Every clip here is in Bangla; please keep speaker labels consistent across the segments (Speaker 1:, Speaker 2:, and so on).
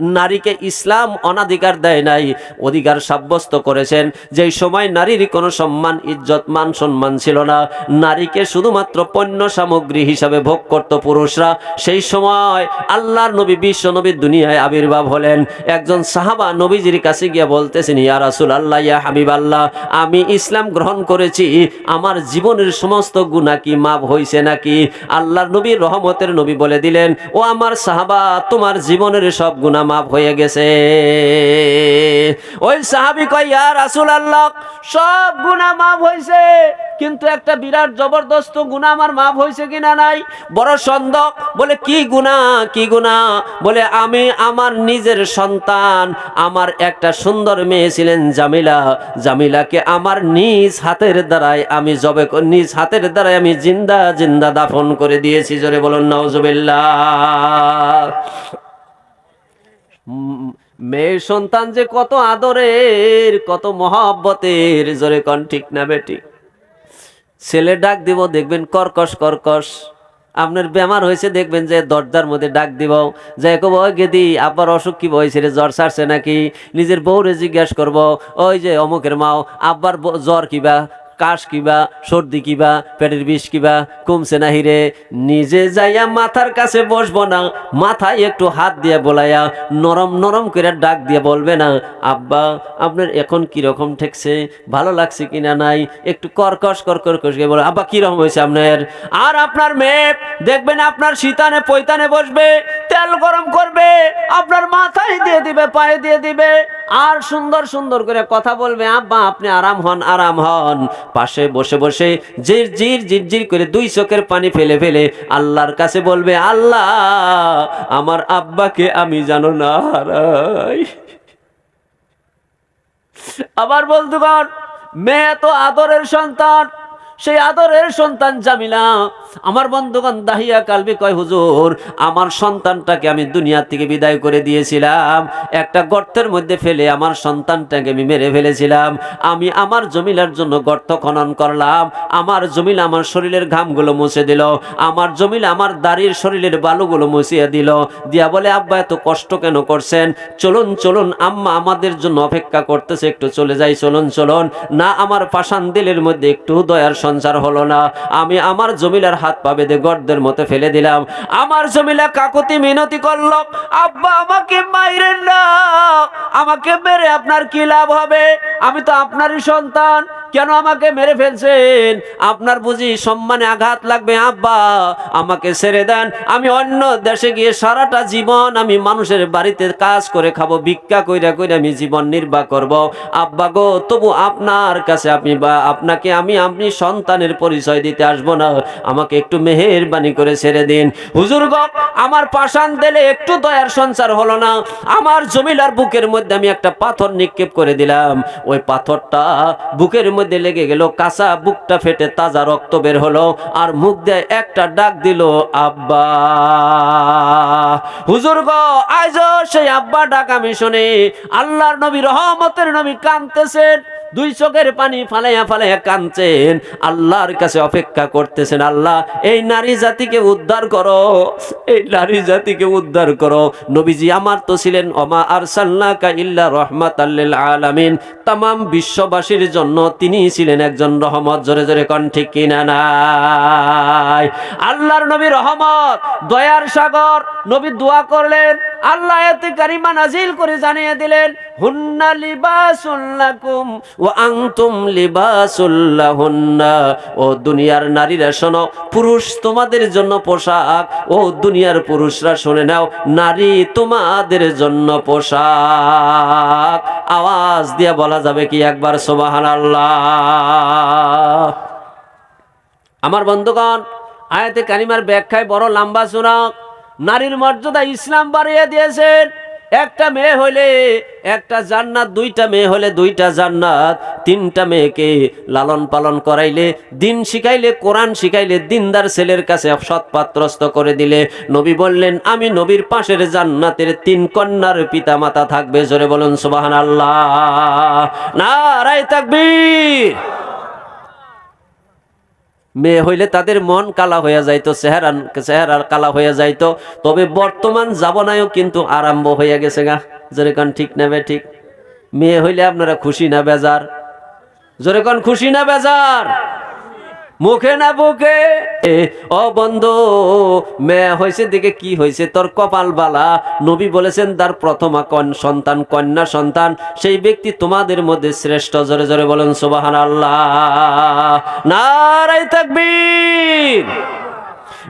Speaker 1: নারীকে ইসলাম অনাধিকার দেয় নাই। অধিকার সাব্যস্ত করেছেন। যেই সময় নারীর কোনো সম্মান, ইজ্জত, মান, সম্মান ছিল না, নারীকে শুধুমাত্র পণ্য সামগ্রী হিসাবে ভোগ করত পুরুষরা, সেই সময় আল্লাহর নবী, বিশ্ব নবীর দুনিয়ায় আবির্ভাব হলেন। একজন সাহাবা নবীজির কাছে গিয়ে বলতেছেন, ইয়া রাসুল আল্লাহ ইয়া হাবিব আল্লাহ আমি ইসলাম গ্রহণ করেছি। আমার জীবনের সমস্ত গুণা কি মাপ হয়েছে নাকি? আল্লাহর নবী রহমতের নবী বলে দিলেন, ও আমার সাহাবা, তোমার জীবনের সব গুণা মাপ হয়ে গেছে। ওই সাহাবি কয় ইয়া আল্লাহ সব গুণা মাপ হয়েছে কিন্তু একটা বিরাট জবরদস্ত গুণা আমার মাপ হয়েছে কিনা নাই? বড় সন্দেহ বলে কি গুণা কি গুণা বলে আমি আমার নিজের সন্তান আমার একটা সুন্দর মেয়ে ছিলেন জামিলা। জামিলাকে আমার নিজ হাতের দ্বারাই আমি জবে নিজ হাতের দ্বারাই আমি জিন্দা জিন্দা দাফন করে দিয়েছি। জোরে বলুন নওজবিল্লাহ উম, মেয়ে সন্তান যে কত আদরের, কত মহাব্বতের, জোরে কন ঠিক না বেটি? ছেলে ডাক দিব, দেখবেন কর্কশ কর্কশ। আপনার বেমার হয়েছে, দেখবেন যে দরজার মধ্যে ডাক দিব। যে কব, ওই গেদি আবার অসুখ কি হয়েছে রে? জ্বর সারছে নাকি? নিজের বউরে জিজ্ঞাসা করব, ওই যে অমুকের মাও, আব্বার জ্বর কিবা কাশ কিবা, সর্দি কিবা, পেটের বিষ কিবা, কমছে না হিরে। নিজে যাইয়া মাথার কাছে বসবো না, মাথায় একটু হাত দিয়ে বলাইয়া নরম নরম করে ডাক দিয়ে বলবে না, আব্বা, আপনার এখন কীরকম ঠেকছে? ভালো লাগছে কিনা নাই? একটু কর্কশ কর্কর করে বলে, আব্বা কীরকম হয়েছে আপনার? আর আপনার মেয়ে, দেখবেন আপনার শীতানে পৈতানে বসবে, তেল গরম করবে, আপনার মাথায় দিয়ে দিবে, পায়ে দিয়ে দিবে আর সুন্দর সুন্দর করে কথা বলবে, আব্বা, আপনি আরাম হন আরাম হন। পাশে বসে বসে জির জির জির জির করে দুই চোখের পানি ফেলে ফেলে আল্লাহর কাছে বলবে, আল্লাহ, আমার আব্বাকে আমি জানো না হারাই। আবার পার মেয়ে তো আদরের সন্তান। সেই আদরের সন্তান জামিলা। আমার বন্ধুগণ দাহিয়া কালবি কয়, হুজুর, আমার সন্তানটাকে আমি দুনিয়া থেকে বিদায় করে দিয়েছিলাম। একটা গর্তের মধ্যে ফেলে আমার সন্তানটাকে আমি মেরে ফেলেছিলাম। আমি আমার জমিলার জন্য গর্ত খনন করলাম। আমার জমিলা আমার শরীরের ঘামগুলো মুছে দিল। আমার জমিলা আমার দাড়ির শরীরের বালুগুলো মুছিয়ে দিল। দিয়া বলে, আব্বা, এত কষ্ট কেন করছেন? চলুন চলুন, আম্মা আমাদের জন্য অপেক্ষা করতেছে, একটু চলে যাই, চলুন চলুন। না, আমার পাশান দিলের মধ্যে একটু দয়ার সঞ্চার হলো না। আমি আমার জমিলার হাত পা বেঁধে গর্দের মতো ফেলে দিলাম। আমার জমিলা কাকুতি মিনতি করল, আব্বা, আমাকে মাইরেন না আমাকে মেরে আপনার কি লাভ হবে? আমি তো আপনারই সন্তান। কেন আমাকে মেরে ফেলছেন? আপনার বুঝি সম্মানে আঘাত লাগবে, আব্বা। আমাকে ছেড়ে দেন। আমি অন্য দেশে গিয়ে সারাটা জীবন আমি মানুষের বাড়িতে কাজ করে খাব, ভিক্ষা কইরা কইরা আমি জীবন নির্বাহ করব। আব্বা গো, তবু আপনার কাছে আপনি বা আপনাকে আমি, আপনি সন্তানের পরিচয় দিতে আসব না। আমাকে একটু মেহেরবানি করে ছেড়ে দিন। হুজুর গো, আমার পাষাণ দিলে একটু দয়ার সঞ্চার হলো না। আমার জমিলার বুকের মধ্যে আমি একটা পাথর নিক্ষেপ করে দিলাম। ওই পাথরটা বুকের মধ্যে লেগে গেল, কাঁচা বুকটা ফেটে তাজা রক্ত বের হলো আর মুখ দিয়ে একটা ডাক দিল, আব্বা, হুজুর গো সেই আব্বা ডাক আমি শুনি, আল্লাহর নবী রহমতের নবী কানতেছেন দুই চোখের পানি ফালাইয়া ফালাইয়া কাঁদছেন। আল্লাহর কাছে অপেক্ষা করতেছেন, আল্লাহ, এই নারী জাতিকে উদ্ধার করো, এই নারী জাতিকে উদ্ধার করো। নবীজি আমার তো ছিলেন অমা আরসাল্লাকা ইল্লা রহমাত আল্লিল আলামিন। তামাম বিশ্ববাসীর জন্য তিনি ছিলেন একজন রহমত। জোরে জোরে কন, ঠিক কিনা নাই? আল্লাহর নবী রহমত, দয়ার সাগর। নবী দোয়া করলেন, আল্লাহ এতে কারিমা নাজিল করে জানিয়ে দিলেন হুন্না লিবাসুল লাকুম ওয়া আনতুম লিবাসুল লাহুন্না। ও দুনিয়ার নারীরা শোনো, পুরুষ তোমাদের জন্য পোশাক, ও দুনিয়ার পুরুষরা শুনে নাও, নারী তোমাদের জন্য পোশাক। আওয়াজ দিয়ে বলা যাবে কি একবার সুবহানাল্লাহ। আমার বন্ধুগণ, আয়াতে কারিমার ব্যাখ্যায় বড় লম্বা শোনাক নারীর মর্যাদা ইসলাম বাড়িয়ে দিয়েছেন। একটা মেয়ে হলে একটা জান্নাত, দুইটা মেয়ে হলে দুইটা জান্নাত, তিনটা মেয়েকে লালন পালন করাইলে, দিন শিখাইলে, কোরআন শিখাইলে, দিনদার ছেলের কাছে সৎপাত্রস্ত করে দিলে। নবী বললেন, আমি নবীর পাশের জান্নাতের তিন কন্যার পিতা মাতা থাকবে। জোরে বলুন সুবাহান আল্লাহ না রায় থাকবি মেয়ে হইলে তাদের মন কালা হয়ে যাইতো, চেহারা, চেহারার কালা হয়ে যাইতো। তবে বর্তমান যাব যাবনায়ও কিন্তু আরম্ভ হয়ে গেছে গা। যেরকম ঠিক নেবে ঠিক? মেয়ে হইলে আপনারা খুশি না, বেজার? যেরকম খুশি না, বেজার? মুখে না বুকে ও বন্ধু মেয়ে হয়েছে দিকে কি হয়েছে? তোর কপাল বালা। নবী বলেছেন, তার প্রথমা কন সন্তান, কন্যা সন্তান। সেই ব্যক্তি তোমাদের মধ্যে শ্রেষ্ঠ। জোরে জোরে বলেন সুবাহান আল্লাহ নারাই তাকবীর।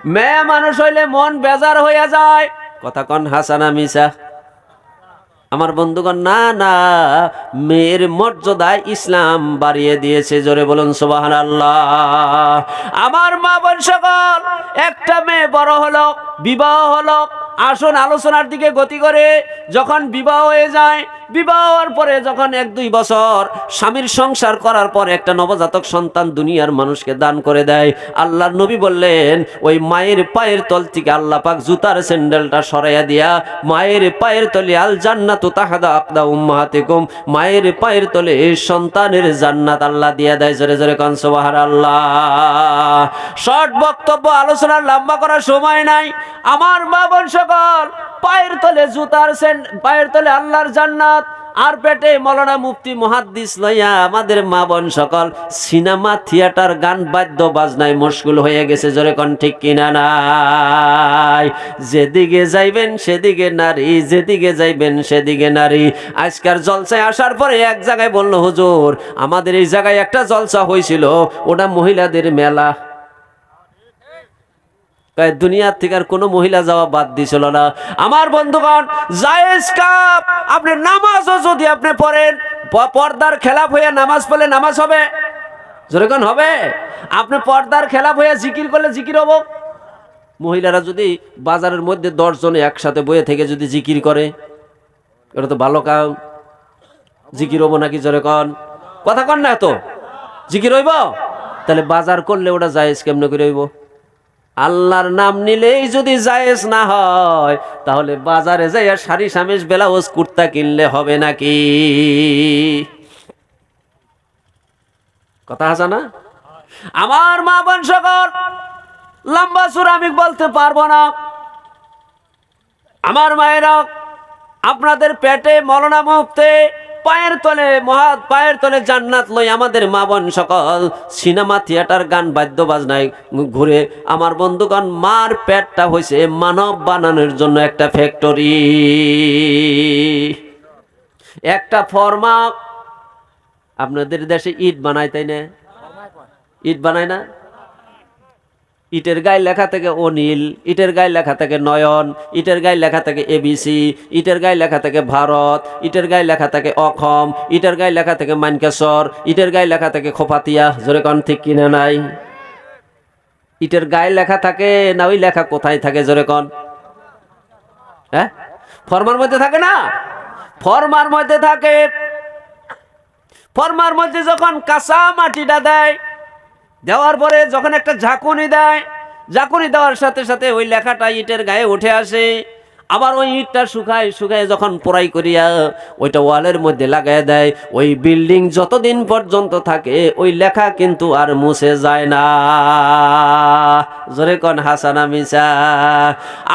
Speaker 1: মেয়ে মানুষ হইলে মন বেজার হইয়া যায়। কথা কন হাসানা মিসা। আমার বন্ধুগণ, না না, মেয়ের মর্যাদায় ইসলাম বাড়িয়ে দিয়েছে, জোরে বলুন সোবাহান আল্লাহ আমার মা বোন সকল, একটা মেয়ে বড় হলো, বিবাহ হলো আসুন আলোচনার দিকে গতি করে যখন বিবাহ হয়ে যায়, বিবাহ হওয়ার পরে যখন এক দুই বছর স্বামীর সংসার করার পর একটা নবজাতক সন্তান দুনিয়ার মানুষকে দান করে দেয়। আল্লাহর নবী বললেন, ওই মায়ের পায়ের তল থেকে আল্লাহ পাক জুতার স্যান্ডেলটা সরাইয়া দিয়া, মায়ের পায়ের তলে আল জান্নাতু তাহাদা আকদা উম্মাহাতিকুম, মায়ের পায়ের তলে এই সন্তানের জান্নাত আল্লাহ দিয়া দেয়। জোরে জোরে কন সুবহান আল্লাহ শর্ট বক্তব্য আলোচনার লম্বা করার সময় নাই। আমার মা বোন সকল পায়ের তলে জুতার পায়ের তলে আল্লাহর জান্নাত, আর পেটে মৌলানা মুফতি মহাদ্দিস লইয়া আমাদের মা বোন সকল সিনেমা থিয়েটার গান বাদ্য বাজনায় মশগুল হয়ে গেছে, জোরে কন ঠিক কিনা নাই? যেদিকে যাইবেন সেদিকে নারী, যেদিকে যাইবেন সেদিকে নারী। আজকার জলসায় আসার পরে এক জায়গায় বলল, হুজুর, আমাদের এই জায়গায় একটা জলসা হয়েছিল ওটা মহিলাদের মেলা। দুনিয়ার থেকে আর কোনো মহিলা যাওয়া বাদ দিছিল না। আমার বন্ধুগণ, জায়েজ কাপ, আপনি নামাজও যদি আপনি পড়েন পর্দার খেলাপ হয়ে নামাজ পড়লে নামাজ হবে? যেরকম হবে? আপনি পর্দার খেলাপ হয়ে জিকির করলে জিকির হব? মহিলারা যদি বাজারের মধ্যে দশজনে একসাথে বয়ে থেকে যদি জিকির করে, এটা তো ভালো কাম। জিকির হব নাকি জোরে কন? কথা কন না তো। জিকির হইব? তাহলে বাজার করলে ওটা জায়েজ কেমনে করে হইব? আল্লাহর নাম নিলেই যদি জায়েজ না হয়, তাহলে বাজারে যাইয়া শাড়ি সামেশ ব্লাউজ, কুর্তা কিনলে হবে নাকি? কথা আছে না? আমার মা বোন সকল, লম্বা সুর আমি বলতে পারব না। আমার মায়েরা আপনাদের পেটে মলনা মুক্তে পায়ের তলে, মহা পায়ের তলে জান্নাত লই আমাদের মা বোন সকল সিনেমা, থিয়েটার গান বাদ্য বাজনায় ঘুরে আমার বন্ধুগণ, মার পেটটা হয়েছে মানব বানানোর জন্য একটা ফ্যাক্টরি একটা ফর্মা আপনাদের দেশে ইট বানায়, তাই না? ইট বানায় না? ইটের গায়ে লেখা থেকে অনিল, ইটের গায়ে লেখা থেকে নয়ন, ইটের গায়ে লেখা থেকে এবিসি ইটের গায়ে লেখা থেকে ভারত, ইটের গায়ে লেখা থেকে অখম ইটের গায়ে লেখা থেকে মানকেশ্বর, ইটের গায়ে লেখা থেকে খোপাতিয়া। জোরে কন, ঠিক কিনে নাই? ইটের গায়ে লেখা থাকে না ওই লেখা কোথায় থাকে? জোরে কন। হ্যাঁ? ফর্মার মধ্যে থাকে না? ফর্মার মধ্যে থাকে। ফর্মার মধ্যে যখন কাঁচা মাটিটা দেয় দেওয়ার পরে যখন একটা ঝাঁকুনি দেয়, ঝাঁকুনি দেওয়ার সাথে সাথে ওই লেখাটা ইটের গায়ে উঠে আসে। আবার ওই ইটটা শুকায় শুকায় যখন পোড়াই করিয়া ওইটা ওয়ালের মধ্যে লাগাই দেয়, ওই বিল্ডিং যতদিন পর্যন্ত থাকে ওই লেখা কিন্তু আর মুছে যায় না। জোরে কন হাসানা মিসা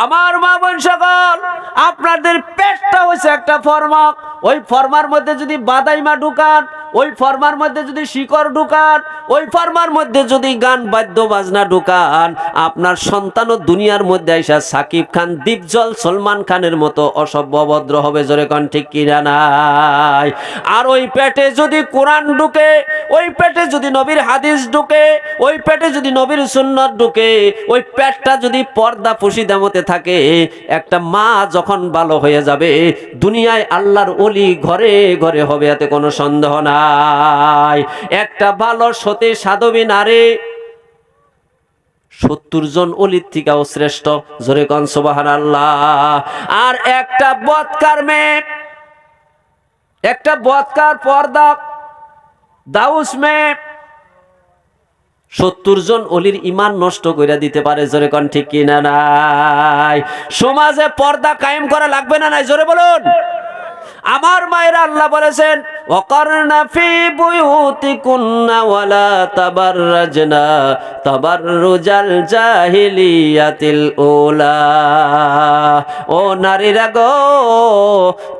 Speaker 1: আমার মা বোন সকল, আপনাদের পেটটা হয়েছে একটা ফর্মা ওই ফর্মার মধ্যে যদি বাদাইমা ঢুকান ওই ফর্মার মধ্যে যদি শিকড় ঢুকান, ওই ফর্মার মধ্যে যদি গান বাদ্য বাজনা ঢুকান, আপনার সন্তানও দুনিয়ার মধ্যে আইসা সাকিব খান, দীপজল সলমান খানের মতো অসভ্য অভদ্র হবে, জোরে কন ঠিক কিনা নাই? আর ওই পেটে যদি কোরআন ঢুকে, ওই পেটে যদি নবীর হাদিস ঢুকে, ওই পেটে যদি নবীর সুন্নত ঢুকে, ওই পেটটা যদি পর্দা ফুসিদা মতে থাকে, একটা মা যখন ভালো হয়ে যাবে, দুনিয়ায় আল্লাহর অলি ঘরে ঘরে হবে, এতে কোনো সন্দেহ নাই একটা ভালো সতী সাধবী নারী, সত্তর জন অলির থেকেও শ্রেষ্ঠ। জোরে কন সোবাহান আল্লাহ আর একটা বৎকার মেয়ে, একটা বৎকার পর্দা, দাউস মেয়ে, সত্তর জন অলির ইমান নষ্ট করে দিতে পারে, জোরে কন ঠিক কিনা নাই? সমাজে পর্দা কায়েম করা লাগবে না নাই? জোরে বলুন। আমার মায়ের আল্লাহ বলেছেন وقرن في بيوتكن ولا تبرجن تبرج الجاهلية الأولى ও নারীরা গো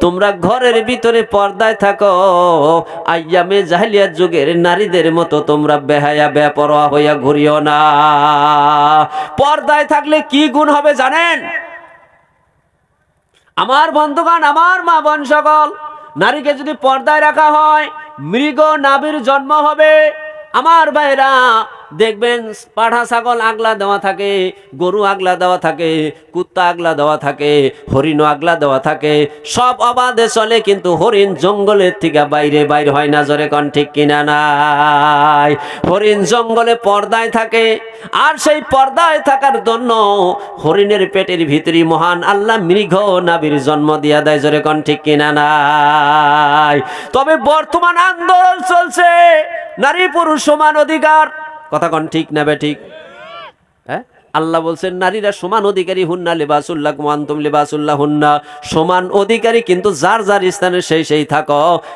Speaker 1: তোমরা ঘরের ভিতরে পর্দায় থাকো আইয়ামে জাহিলিয়াত যুগের নারীদের মতো তোমরা বেহায়া বেপরোয়া হইয়া ঘুরিও না পর্দায় থাকলে কি গুণ হবে জানেন আমার বন্ধুগণ আমার মা বোন সকল নারীকে যদি পর্দায় রাখা হয় মৃগ নাবির জন্ম হবে। আমার ভাইরা দেখবেন পাঠা ছাগল আগলা দেওয়া থাকে, গরু আগলা দেওয়া থাকে, কুত্তা আগলা দেওয়া থাকে, হরিণ আগলা দেওয়া থাকে, সব অবাধে চলে কিন্তু হরিণ জঙ্গলের থেকে বাইরে বাইরে হয় না, জোরে কন ঠিক কিনা নাই? হরিণ জঙ্গলে পর্দায় থাকে, আর সেই পর্দায় থাকার জন্য হরিণের পেটের ভিতরে মহান আল্লাহ মৃগ নাবির জন্ম দিয়া দেয়, জোরে কন ঠিক কিনা নাই? তবে বর্তমান আন্দোলন চলছে, নারী পুরুষ সমান অধিকার। কথা কন, ঠিক না বে, ঠিক? হ্যাঁ? আল্লাহ বলছেন, নারীরা সমান অধিকারী হুন্না, লেবাসুল্লাহ কুমান্তম লেবাসুল্লাহ হুন্না। সমান অধিকারী কিন্তু যার যার স্থানে সেই সেই থাক।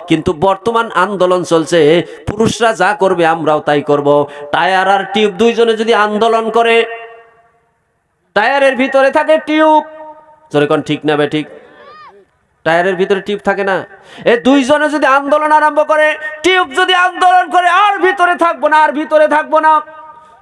Speaker 1: কিন্তু বর্তমান আন্দোলন চলছে, পুরুষরা যা করবে আমরাও তাই করব। টায়ার আর টিউব দুইজনে যদি আন্দোলন করে, টায়ারের ভিতরে থাকে টিউব। কোন, ঠিক না বে, ঠিক? টায়ারের ভিতরে টিউব থাকে না। এ দুইজনে যদি আন্দোলন আরম্ভ করে, টিউব যদি আন্দোলন করে, আর ভিতরে থাকব না, আর ভিতরে থাকব না।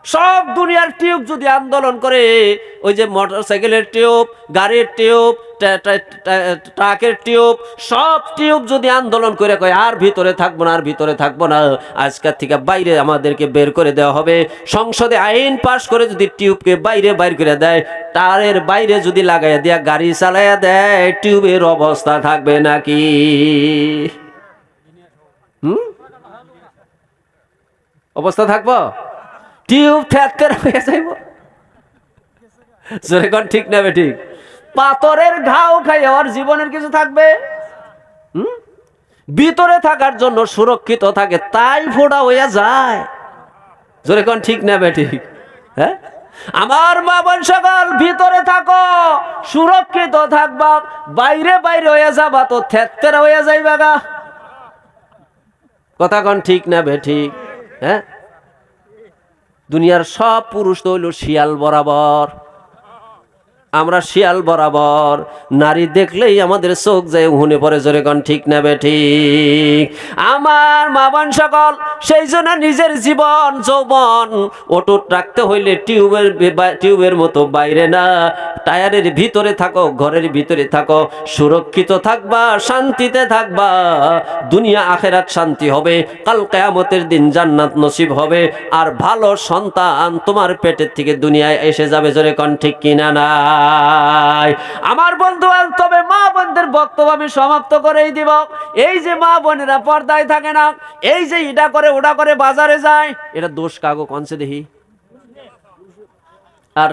Speaker 1: সব দুনিয়ার টিউব যদি আন্দোলন করে, ওই যে মোটর সাইকেলের টিউব, গাড়ির টিউব, ট্রা- ট্রা- ট্রা- ট্রাকের টিউব, সব টিউব যদি আন্দোলন করে কয়, আর ভিতরে থাকব না, আর ভিতরে থাকব না আজকের থেকে বাইরে আমাদেরকে বের করে দেওয়া হবে। সংসদে আইন পাশ করে যদি টিউবকে বাইরে বাইর করে দেয়, তারের বাইরে যদি লাগাইয়া দেয়া গাড়ি চালাইয়া দেয়, টিউবের অবস্থা থাকবে নাকি? হুম? অবস্থা থাকব? টিউব থ্যাক্কার হয়ে যাইব। জোরে কোন, ঠিক না বে, ঠিক? পাথরের ঘাও খাই ওর জীবনের কিছু থাকবে? ভিতরে থাকার জন্য সুরক্ষিত থাকে তাই ফোড়া হইয়া যায়। জোরে কোন, ঠিক না বে, ঠিক? হ্যাঁ? আমার মা সকল, ভিতরে থাকো, সুরক্ষিত থাকবা, বাইরে বাইরে হয়ে যাবা, তো থেত্তেরা হয়ে যাইবা গা। কথা কোন, ঠিক না বে, ঠিক? হ্যাঁ? দুনিয়ার সব পুরুষ তো হইল শিয়াল বরাবর। আমরা শিয়াল বরাবর। নারী দেখলেই আমাদের চোখ যায় হুনে পরে জোরে কন, ঠিক না বে ঠিক? আমার মা বোন সকল, সেই জন্য নিজের জীবন, যৌবন অটুট রাখতে হইলে টিউবের টিউবের মতো বাইরে না। টায়ারের ভিতরে থাকো, ঘরের ভিতরে থাকো, সুরক্ষিত থাকবা, শান্তিতে থাকবা। দুনিয়া আখেরাত শান্তি হবে, কাল কেয়ামতের দিন জান্নাত নসিব হবে। আর ভালো সন্তান তোমার পেটের থেকে দুনিয়ায় এসে যাবে, জোরে কন, ঠিক কিনা নাই আমার বন্ধু তবে মা বোনদের বক্তব্য আমি সমাপ্ত করেই দিব। এই যে মা বোনেরা পর্দায় থাকে না, এই যে ইটা করে ওটা করে বাজারে যায়, এটা দোষ কাগো কনসে দেখি আর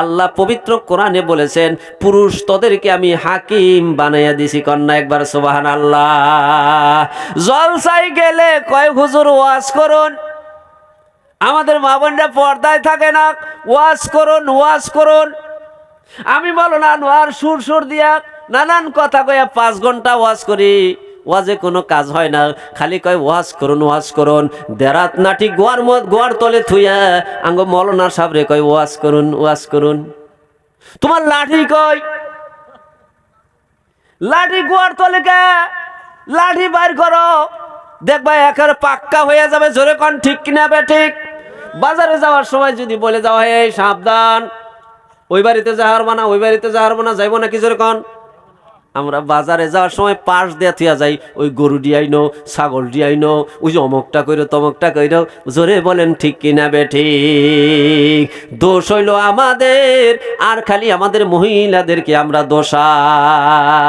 Speaker 1: আল্লাহ পবিত্র কোরআনে বলেছেন, পুরুষ তোদেরকে আমি হাকিম বানাইয়া দিছি কন্যা একবার সুবাহান আল্লাহ জলসাই গেলে কয় হুজুর ওয়াজ করুন? আমাদের মা বোনরা পর্দায় থাকে না। ওয়াজ করুন ওয়াজ করুন। আমি বলো না নোয়ার সুর সুর দিয়া নানান কথা কইয়া পাঁচ ঘণ্টা ওয়াজ করি। ওয়াজে কোনো কাজ হয় না। খালি কয়, ওয়াজ করুন ওয়াজ করুন। দেরাত নাটি গোয়ার মত গোয়ার তলে থুইয়া আঙ্গ মলনা সাবরে কয়, ওয়াজ করুন ওয়াজ করুন। তোমার লাঠি কই? লাঠি গোয়ার তলে কে? লাঠি বাইর করো। দেখবা একেবারে পাক্কা হয়ে যাবে। জোরে কন, ঠিক কিনা বে, ঠিক? বাজারে যাওয়ার সময় যদি বলে যাওয়া হয় এই সাবধান। ওই বাড়িতে যাওয়ার মানা, ওই বাড়িতে যাওয়ার মানা, যাইব নাকি জোরে কন আমরা বাজারে যাওয়ার সময় পাশ দিয়ে থিয়া যাই, ওই গরু ডিয়াইনো ছাগল ডিয়াইনো ওই যে অমকটা কইরো, তমকটা কইরো। জোরে বলেন, ঠিক কিনা বে ঠিক দোষ হইল আমাদের, আর খালি আমাদের মহিলাদেরকে আমরা দোষাই।